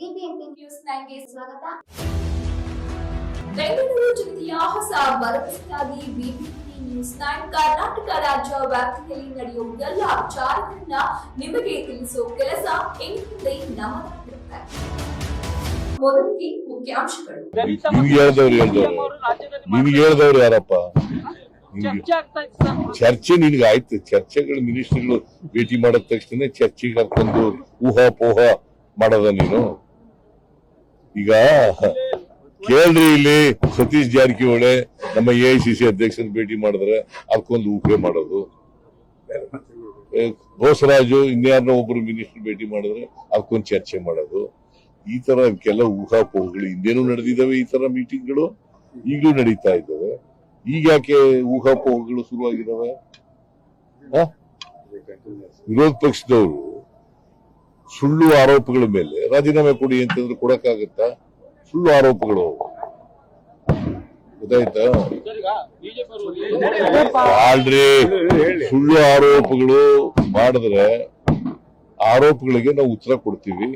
BBMP news ನೈನ್ಗೆ ಸ್ವಾಗತ. ಬೆಂಗಳೂರು ಜಿಲ್ಲೆಯ ಹೊಸ ಭರವಸೆಯಾಗಿ ಬಿಬಿಎಂಪಿ ನ್ಯೂಸ್ ನೈನ್ ಕರ್ನಾಟಕ ರಾಜ್ಯ ವ್ಯಾಪ್ತಿಯಲ್ಲಿ ನಡೆಯುವ ಎಲ್ಲ ವಿಚಾರಗಳನ್ನ ನಿಮಗೆ ತಿಳಿಸುವ ಕೆಲಸ ಇನ್ಮುಂದೆ ನಮ್ಮದಾಗಿರುತ್ತೆ ಮೊದಲಿಗೆ ಮುಖ್ಯಾಂಶಗಳು. ನಿಮ್ಗೆ ಹೇಳ್ದವ್ರು ಹೇಳ್ದವ್ರು. ನಿನ್ಗೆ ಹೇಳ್ದವ್ರು ಯಾರಪ್ಪ? ಚರ್ಚೆ ಆಗ್ತಾ ಇತ್ತು ಸರ್. ಚರ್ಚೆ ನಿನ್ಗೆ ಆಯ್ತು. ಚರ್ಚೆಗಳು ಮಿನಿಸ್ಟರ್ಗಳು ಭೇಟಿ ಮಾಡಿದ ತಕ್ಷಣ ಚರ್ಚೆಗೆ ಕರ್ಕೊಂಡು ಊಹಾಪೋಹ ಮಾಡೋದ ನೀನು? ಈಗ ಕೇಳ್ರಿ ಇಲ್ಲಿ ಸತೀಶ್ ಜಾರಕಿಹೊಳಿ ನಮ್ಮ ಎ ಐ ಸಿ ಸಿ ಅಧ್ಯಕ್ಷರ ಭೇಟಿ ಮಾಡಿದ್ರೆ ಅದಕ್ಕೊಂದು ಊಹೆ ಮಾಡೋದು. ಬೋಸರಾಜು ಇನ್ಯಾರನ್ನ ಒಬ್ರು ಮಿನಿಸ್ಟರ್ ಭೇಟಿ ಮಾಡಿದ್ರೆ ಅದಕ್ಕೊಂದು ಚರ್ಚೆ ಮಾಡೋದು. ಈ ತರ ಕೆಲ ಊಹಾಪೋಹಗಳು ಹಿಂದೇನು ನಡೆದಿದ್ದಾವೆ ಈ ತರ ಮೀಟಿಂಗ್ಗಳು? ಈಗಲೂ ನಡೀತಾ ಇದ್ದಾವೆ. ಈಗ ಯಾಕೆ ಊಹಾಪೋಹಗಳು ಶುರುವಾಗಿದ್ದಾವೆ? ವಿರೋಧ ಪಕ್ಷದವರು ಸುಳ್ಳು ಆರೋಪಗಳ ಮೇಲೆ ರಾಜೀನಾಮೆ ಕೊಡಿ ಅಂತಂದ್ರೆ ಕೊಡಕ್ಕಾಗತ್ತಾ? ಸುಳ್ಳು ಆರೋಪಗಳು. ಗೊತ್ತಾಯ್ತಾ? ಆಲ್ರಿ ಸುಳ್ಳು ಆರೋಪಗಳು ಮಾಡಿದ್ರೆ ಆರೋಪಗಳಿಗೆ ನಾವು ಉತ್ತರ ಕೊಡ್ತೀವಿ.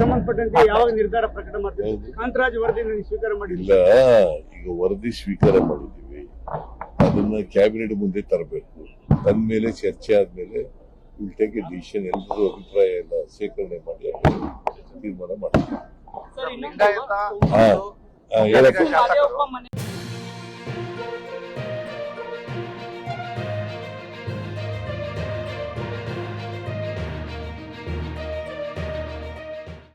ಸಂಬಂಧಪಟ್ಟಂತೆ ಯಾವಾಗ ನಿರ್ಧಾರ ಪ್ರಕಟ ಮಾಡ್ತೀವಿ ಹೌದು. ಕಾಂತರಾಜ್ ವರದಿ ಸ್ವೀಕಾರ ಮಾಡಿಲ್ಲ ಈಗ ವರದಿ ಸ್ವೀಕಾರ ಮಾಡಿದ್ದೀವಿ. ಅದನ್ನ ಕ್ಯಾಬಿನೆಟ್ ಮುಂದೆ ತರಬೇಕು. ತಂದ್ಮೇಲೆ ಚರ್ಚೆ ಆದ್ಮೇಲೆ ವಿಲ್ ಟೇಕ್ ಎ ಡಿಸಿಷನ್ ಎಲ್ಲರೂ ಅಭಿಪ್ರಾಯ ಸೇಕರಣೆ ಮಾಡಿ ತೀರ್ಮಾನ ಮಾಡ್ತೀವಿ